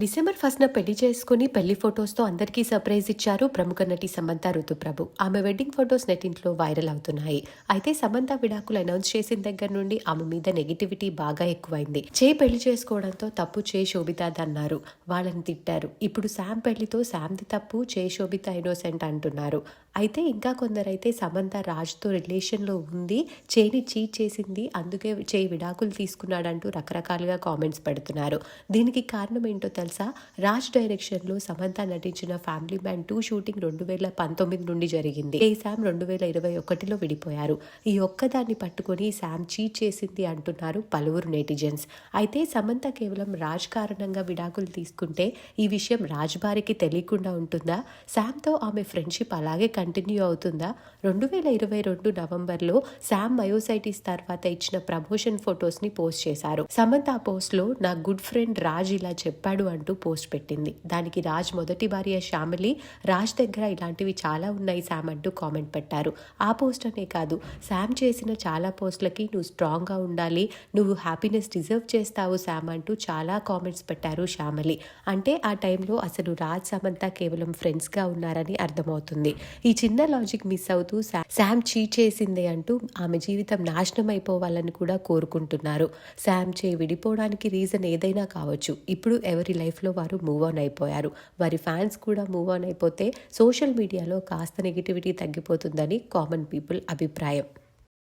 December first న పెళ్ళి చేసుకుని పెళ్ళి ఫొటోస్తో అందరికీ సర్ప్రైజ్ ఇచ్చారు ప్రముఖ నటి సమంత ఋతుప్రభు ఆమె వెడ్డింగ్ ఫొటోస్ నెటింట్లో వైరల్ అవుతున్నాయి. అయితే సమంత విడాకులు అనౌన్స్ చేసిన దగ్గర నుండి ఆమె మీద నెగిటివిటీ బాగా ఎక్కువైంది. చే పెళ్ళి చేసుకోవడంతో తప్పు చే శోభితాది అన్నారు. వాళ్ళని తిట్టారు. ఇప్పుడు శామ్ పెళ్ళితో శామ్ది తప్పు చే శోభిత ఇన్నోసెంట్ అంటున్నారు. అయితే ఇంకా కొందరైతే సమంత రాజ్తో రిలేషన్లో ఉంది. చేని చీట్ చేసింది. అందుకే చేయి విడాకులు తీసుకున్నాడంటూ రకరకాలుగా కామెంట్స్ పెడుతున్నారు. దీనికి కారణం ఏంటో తెలుసా? రాజ్ డైరెక్షన్లో సమంత నటించిన ఫ్యామిలీ మ్యాన్ టూ షూటింగ్ రెండు వేల పంతొమ్మిది నుండి జరిగింది. ఏ శామ్ రెండు వేల ఇరవై ఒకటిలో విడిపోయారు. ఈ ఒక్కదాన్ని పట్టుకొని శామ్ చీట్ చేసింది అంటున్నారు పలువురు నెటిజన్స్. అయితే సమంత కేవలం రాజ్ కారణంగా విడాకులు తీసుకుంటే ఈ విషయం రాజ్ బారికి తెలియకుండా ఉంటుందా? శామ్తో ఆమె ఫ్రెండ్షిప్ అలాగే కంటిన్యూ అవుతుందా? రెండు వేల ఇరవై రెండు నవంబర్లో శామ్ మయోసైటిస్ తర్వాత ఇచ్చిన ప్రమోషన్ ఫొటోస్ని పోస్ట్ చేశారు. సమంత ఆ పోస్ట్లో నా గుడ్ ఫ్రెండ్ రాజ్ ఇలా చెప్పాడు అంటూ పోస్ట్ పెట్టింది. దానికి రాజ్ మొదటి భార్య శ్యామిలి రాజ్ దగ్గర ఇలాంటివి చాలా ఉన్నాయి శామ్ అంటూ కామెంట్ పెట్టారు. ఆ పోస్ట్ అనే కాదు శామ్ చేసిన చాలా పోస్ట్లకి నువ్వు స్ట్రాంగ్గా ఉండాలి నువ్వు హ్యాపీనెస్ డిజర్వ్ చేస్తావు శామ్ అంటూ చాలా కామెంట్స్ పెట్టారు శ్యామలి. అంటే ఆ టైంలో అసలు రాజ్ సమంత కేవలం ఫ్రెండ్స్గా ఉన్నారని అర్థమవుతుంది. ఈ ఈ చిన్న లాజిక్ మిస్ అవుతూ శామ్ చీట్ చేసిందే అంటూ ఆమె జీవితం నాశనం అయిపోవాలని కూడా కోరుకుంటున్నారు. శామ్ చే విడిపోవడానికి రీజన్ ఏదైనా కావచ్చు. ఇప్పుడు ఎవరి లైఫ్లో వారు మూవ్ ఆన్ అయిపోయారు. వారి ఫ్యాన్స్ కూడా మూవ్ ఆన్ అయిపోతే సోషల్ మీడియాలో కాస్త నెగిటివిటీ తగ్గిపోతుందని కామన్ పీపుల్ అభిప్రాయం.